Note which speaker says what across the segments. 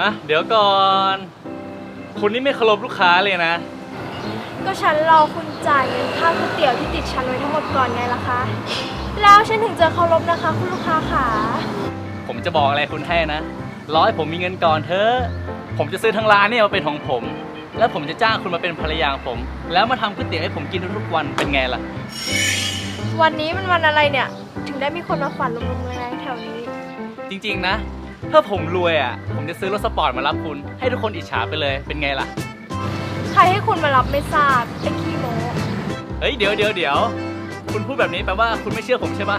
Speaker 1: อะเดี๋ยวก่อน คุณนี่ไม่เคารพลูกค้าเลยนะ
Speaker 2: ก็ฉันรอคุณจ่ายเงินค่าก๋วยเตี๋ยวที่ติดฉันไว้ทั้งหมดก่อนไงล่ะคะ แล้วฉันถึงจะเคารพนะคะ คุณลูกค้าขา
Speaker 1: ผมจะบอกอะไรคุณให้นะรอให้ผมมีเงินก่อนเถอะผมจะซื้อทั้งร้านเนี่ยมาเป็นของผม แล้วผมจะจ้างคุณมาเป็นภรรยาของผม แล้วมาทำก๋วยเตี๋ยวให้ผมกินทุกๆวันเป็นไงล่ะ
Speaker 2: วันนี้มันวันอะไรเนี่ย ถึงได้มีคนมาฝันลมๆแรงๆแถวนี้
Speaker 1: จริงๆนะ ถ้าผมรวยอะ ผมจะซื้อรถสปอร์ตมารับคุณ ให้ทุกคนอิจฉาไปเลย เป็นไงล่ะ
Speaker 2: ใครให้คุณมารับไม่ทราบไอ้ขี้โม
Speaker 1: เฮ้ย เดี๋ยวเดี๋ยวเดี๋ยว คุณพูดแบบนี้แปลว่าคุณไม่เชื่อผมใช่ปะ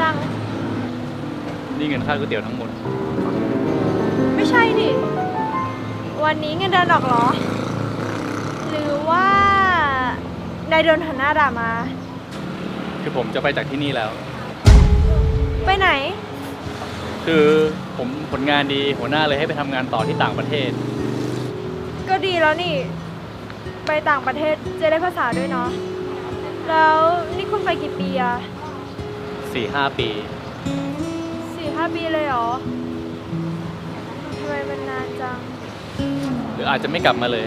Speaker 2: จัง
Speaker 1: นี่เงินค่าก๋วยเตี๋ยวทั้งหมด
Speaker 2: ไม่ใช่ดิวันนี้เงินเดือนออกเหรอ หรือว่านายโดนหันหน้าด่ามา
Speaker 1: คือผมจะไปจากที่นี่แล้ว
Speaker 2: ไปไหน
Speaker 1: คือผมผลงานดีหัวหน้าเลยให้ไปทำงานต่อที่ต่างประเทศ
Speaker 2: ก็ดีแล้วนี่ ไปต่างประเทศจะได้ภาษาด้วยเนาะ แล้วนี่คุณไปกี่ปีอะ
Speaker 1: 4-5ปี
Speaker 2: สี่ห้าปีเลยเหรอทำไมมันนานจัง
Speaker 1: หรืออาจจะไม่กลับมาเลย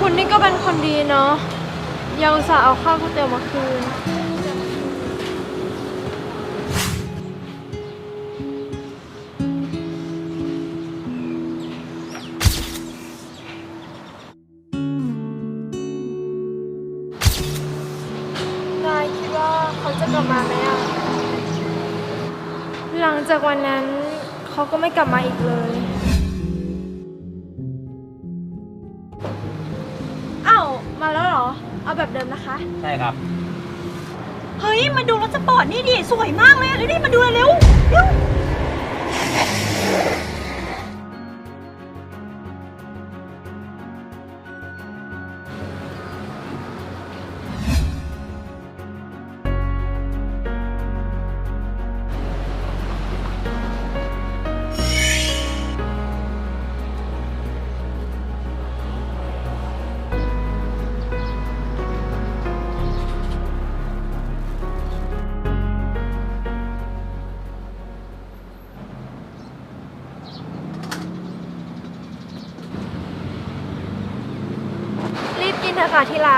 Speaker 2: คุณนี่ก็เป็นคนดีเนาะยังอุตส่าห์เอาข้าวก๋วยเตี๋ยวมาคืนน ก็ไม่กลับมาอีกเลย อ้าว มาแล้วเหรอ เอาแบบเดิมนะคะ
Speaker 1: ใช่ครับ
Speaker 3: เฮ้ย มาดูรถสปอร์ตนี่ดิ สวยมากเลยอะเร็วๆมาดูเร็วเร็ว
Speaker 2: ค่ะที่รักเ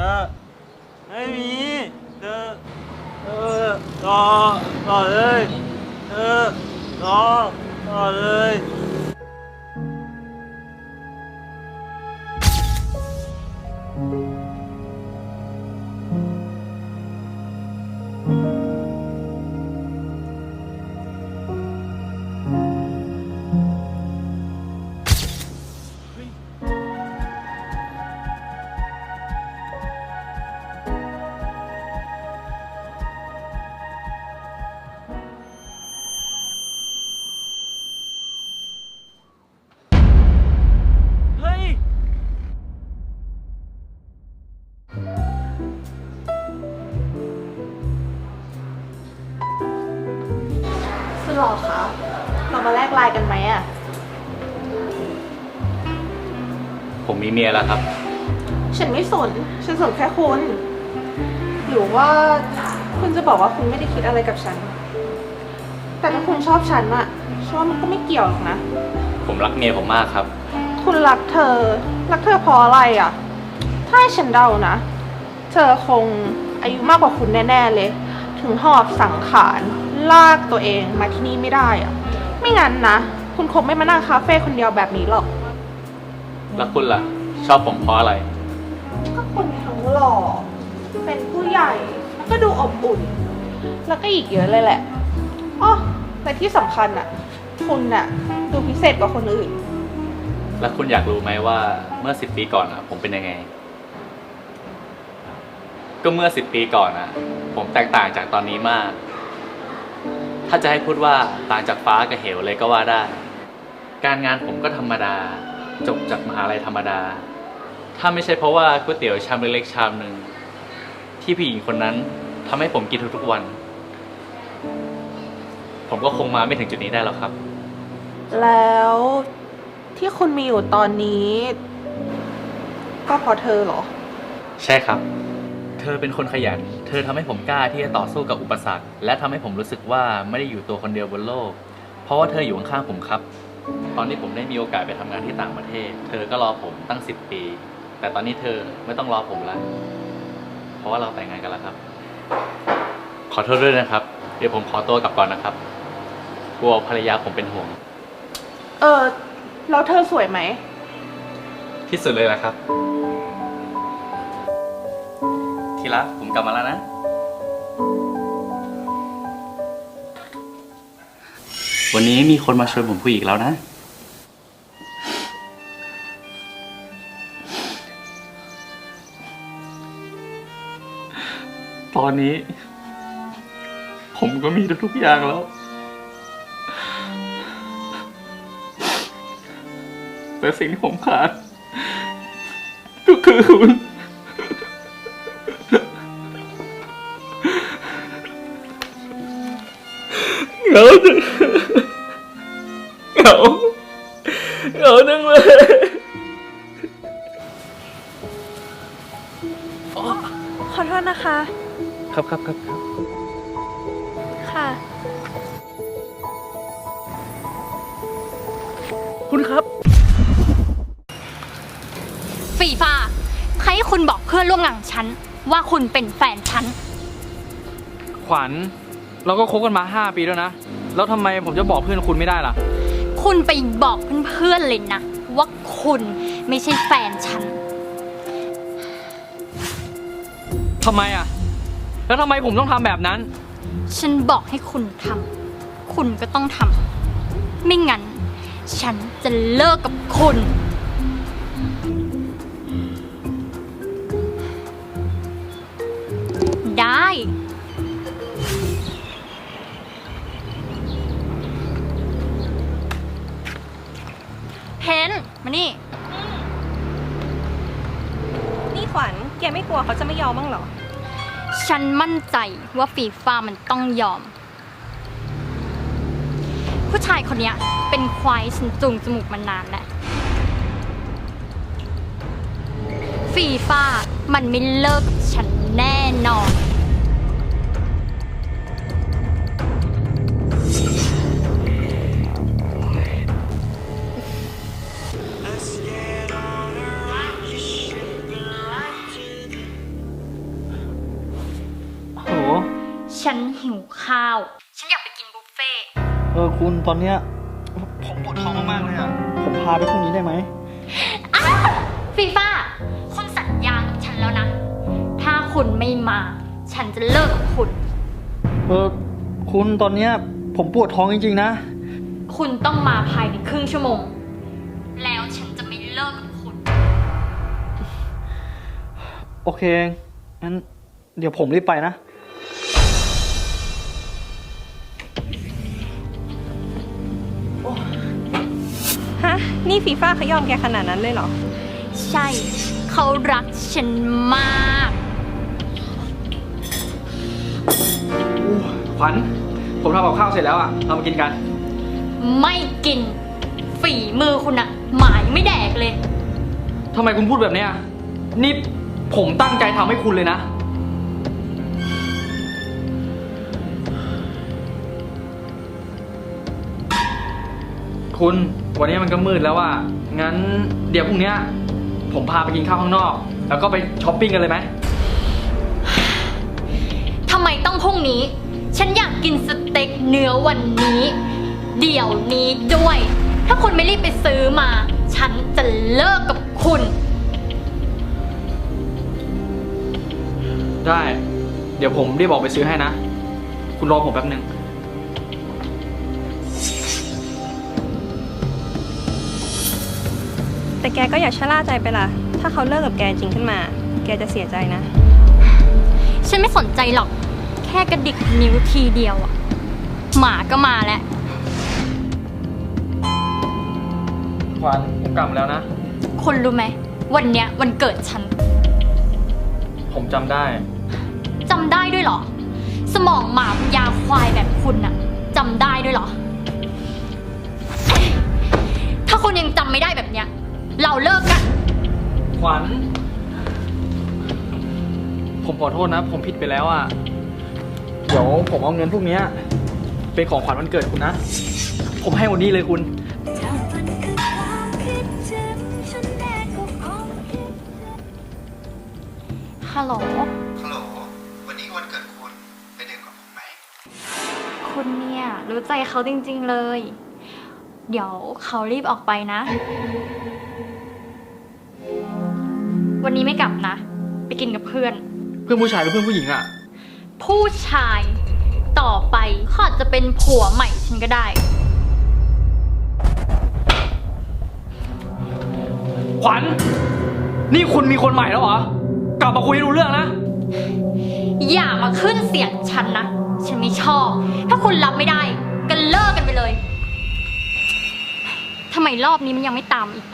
Speaker 2: เธ
Speaker 4: อไม่มีเธอเธอรอรอเลยเธอรอรอเลย
Speaker 3: หล่อคะ เรามาแลกไลน์กันไหมอะ
Speaker 1: ผมมีเมียแล้วครับ
Speaker 3: ฉันไม่สน ฉันสนแค่คุณ หรือว่าคุณจะบอกว่าคุณไม่ได้คิดอะไรกับฉัน แต่ถ้าคุณชอบฉันอะฉันว่ามันก็ไม่เกี่ยวหรอกนะ
Speaker 1: ผมรักเมียผมมากครับ
Speaker 3: โถคุณรักเธอ รักเธอเพราะอะไรอะ่ะถ้าให้ฉันเดานะ เธอคงอายุมากกว่าคุณแน่ ๆ เลย ถึงหอบสังขาร ลากตัวเองมาที่นี่ไม่ได้อะไม่งั้นนะ คุณคงไม่มานั่งคาเฟ่คนเดียวแบบนี้หรอก
Speaker 1: แล้วคุณล่ะ ชอบผมเพราะอะไร
Speaker 3: ก็คุณทั้งหล่อ เป็นผู้ใหญ่ แล้วก็ดูอบอุ่น แล้วก็อีกเยอะเลยแหละอ๋อและที่สำคัญอะคุณน่ะ ดูพิเศษกว่าคนอื่น
Speaker 1: แล้วคุณอยากรู้ไหมว่าเมื่อสิบปีก่อนอะผมเป็นยังไง ก็เมื่อสิบปีก่อนอะผมแตกต่างจากตอนนี้มาก ถ้าจะให้พูดว่าต่างจากฟ้ากับเหวเลยก็ว่าได้ การงานผมก็ธรรมดา จบจากมหาลัยธรรมดา ถ้าไม่ใช่เพราะว่าก๋วยเตี๋ยวชามเล็กๆชามหนึ่งที่ผู้หญิงคนนั้นทำให้ผมกินทุกๆวัน ผมก็คงมาไม่ถึงจุดนี้ได้หรอกครับ
Speaker 3: แล้วที่คุณมีอยู่ตอนนี้ ก็เพราะเธอเหรอ
Speaker 1: ใช่ครับเธอเป็นคนขยัน เธอทำให้ผมกล้าที่จะต่อสู้กับอุปสรรค และทำให้ผมรู้สึกว่าไม่ได้อยู่ตัวคนเดียวบนโลก เพราะว่าเธออยู่ข้างๆผมครับ ตอนที่ผมได้มีโอกาสไปทำงานที่ต่างประเทศ เธอก็รอผมตั้งสิบปี แต่ตอนนี้เธอไม่ต้องรอผมแล้ว เพราะว่าเราแต่งงานกันแล้วครับ ขอโทษด้วยนะครับ เดี๋ยวผมขอตัวกลับก่อนนะครับ กลัวภรรยาผมเป็นห่วง
Speaker 3: เออแล้วเธอสวยไหม
Speaker 1: ที่สุดเลยแหละครับ ทีละผมกลับมาแล้วนะ วันนี้มีคนมาชวนผมคุยอีกแล้วนะ ตอนนี้ ผมก็มีทุกๆอย่างแล้ว แต่สิ่งที่ผมขาด ก็คือคุณาจังเหงาเหงาจังเลย
Speaker 2: ขอโทษนะคะ
Speaker 1: ครับครับครับครับ
Speaker 2: ค่ะ
Speaker 1: คุณครับ
Speaker 5: ฟีฟ้าใครให้คุณบอกเพื่อนร่วมงานของฉัน ว่าคุณเป็นแฟนฉัน
Speaker 6: ขวัญเราก็คบกันมา 5 ปีแล้วนะ แล้วทำไมผมจะบอกเพื่อนคุณไม่ได้ล่ะ
Speaker 5: คุณไปบอกเพื่อนๆเลยนะ ว่าคุณไม่ใช่แฟนฉัน
Speaker 6: ทำไมอะ แล้วทำไมผมต้องทำแบบนั้น
Speaker 5: ฉันบอกให้คุณทำคุณก็ต้องทำไม่งั้น ฉันจะเลิกกับคุณ มานี่
Speaker 7: นี่ขวัญแกไม่กลัวเขาจะไม่ยอมบ้างเหรอ
Speaker 5: ฉันมั่นใจว่าฟีฟ่ามันต้องยอม ผู้ชายคนเนี้ยเป็นควายฉันจูงจมูกมานานแล้วฟีฟ่ามันไม่เลิกกับฉันแน่นอน
Speaker 6: คุณตอนเนี้ยผมปวดท้องมากๆเลยอะ ผมพาไปพรุ่งนี้ได้ไหม
Speaker 5: ฟีฟ่าคุณสัญญากับฉันแล้วนะ ถ้าคุณไม่มา ฉันจะเลิกกับคุณ
Speaker 6: เออคุณตอนเนี้ยผมปวดท้องจริงๆนะ
Speaker 5: คุณต้องมาภายในครึ่งชั่วโมง แล้วฉันจะไม่เลิกกับคุณ
Speaker 6: โอเคงั้นเดี๋ยวผมรีบไปนะ
Speaker 7: นี่ฟีฟ่าเขายอมแกขนาดนั้นเลยเหรอ
Speaker 5: ใช่ เขารักฉันมาก
Speaker 6: ขวัญ ผมทำกับข้าวเสร็จแล้วอะ เรามากินกัน
Speaker 5: ไม่กิน ฝีมือคุณอะหมายไม่แดกเลย
Speaker 6: ทำไมคุณพูดแบบเนี้ยนี่ผมตั้งใจทำให้คุณเลยนะ คุณ วันนี้มันก็มืดแล้วอะงั้นเดี๋ยวพรุ่งเนี้ยผมพาไปกินข้าวข้างนอก แล้วก็ไปช้อปปิ้งกันเลยไหม
Speaker 5: ทำไมต้องพรุ่งนี้ ฉันอยากกินสเต็กเนื้อวันนี้ เดี๋ยวนี้ด้วย ถ้าคุณไม่รีบไปซื้อมา ฉันจะเลิกกับคุณ
Speaker 6: ได้ เดี๋ยวผมรีบออกไปซื้อให้นะ คุณรอผมแป๊บหนึ่ง
Speaker 7: แต่แกก็อย่าชะล่าใจไปล่ะ ถ้าเขาเลิกกับแกจริงขึ้นมา แกจะเสียใจนะ
Speaker 5: ฉันไม่สนใจหรอก แค่กระดิกนิ้วทีเดียวอะหมาก็มาแล้ว
Speaker 6: ขวัญผมกลับมาแล้วนะ
Speaker 5: คุณรู้ไหม วันเนี้ยวันเกิดฉัน
Speaker 6: ผมจำได้
Speaker 5: จำได้ด้วยเหรอ สมองหมาปัญญาควายแบบคุณน่ะจำได้ด้วยเหรอ ถ้าคุณยังจำไม่ได้แบบเนี้ย เราเลิกกัน
Speaker 6: ขวัญ ผมขอโทษนะ ผมผิดไปแล้วอะ เดี๋ยวผมเอาเงินพวกเนี้ยเป็นของขวัญวันเกิดคุณนะ ผมให้วันนี้เลยคุณ
Speaker 5: ฮัลโหล
Speaker 8: ฮัลโหล วันนี้วันเกิดคุณไปดื่มกับผมไหม
Speaker 5: คุณเนี่ย รู้ใจเขาจริงๆเลย เดี๋ยวเขารีบออกไปนะ วันนี้ไม่กลับนะ ไปกินกับเพื่อน
Speaker 6: เพื่อนผู้ชายหรือเพื่อนผู้หญิงอะ
Speaker 5: ผู้ชายต่อไปเขาอาจจะเป็นผัวใหม่ฉันก็ได้
Speaker 6: ขวัญ นี่คุณมีคนใหม่แล้วเหรอ กลับมาคุยให้รู้เรื่องนะ
Speaker 5: อย่ามาขึ้นเสียงฉันนะ ฉันไม่ชอบ ถ้าคุณรับไม่ได้ก็เลิกกันไปเลยทำไมรอบนี้มันยังไม่ตามอีก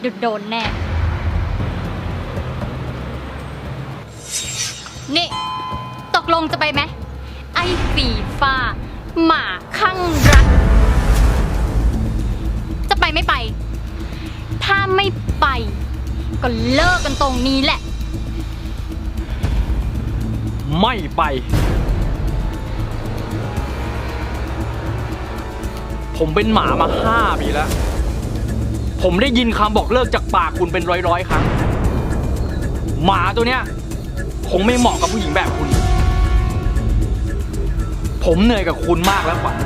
Speaker 5: เดี๋ยวโดนแน่ นี่ ตกลงจะไปไหม ไอ้ฝีฟ้า หมาข้างรัก จะไปไม่ไป ถ้าไม่ไป ก็เลิกกันตรงนี้แหละ
Speaker 6: ไม่ไป ผมเป็นหมามาห้าปีแล้ว ผมได้ยินคำบอกเลิกจากปากคุณเป็นร้อยร้อยๆครั้ง หมาตัวเนี้ย คงไม่เหมาะกับผู้หญิงแบบคุณ ผมเหนื่อยกับคุณมากแล้วขวัญ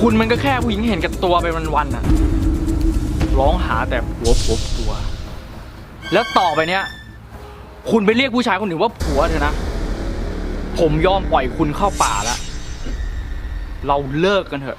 Speaker 6: คุณมันก็แค่ผู้หญิงเห็นกับตัวไปวันๆน่ะ ร้องหาแต่ผัวผัวผัว แล้วต่อไปเนี้ย คุณไปเรียกผู้ชายคนอื่นว่าผัวเถอะนะ ผมยอมปล่อยคุณเข้าป่าแล้ว เราเลิกกันเถอะ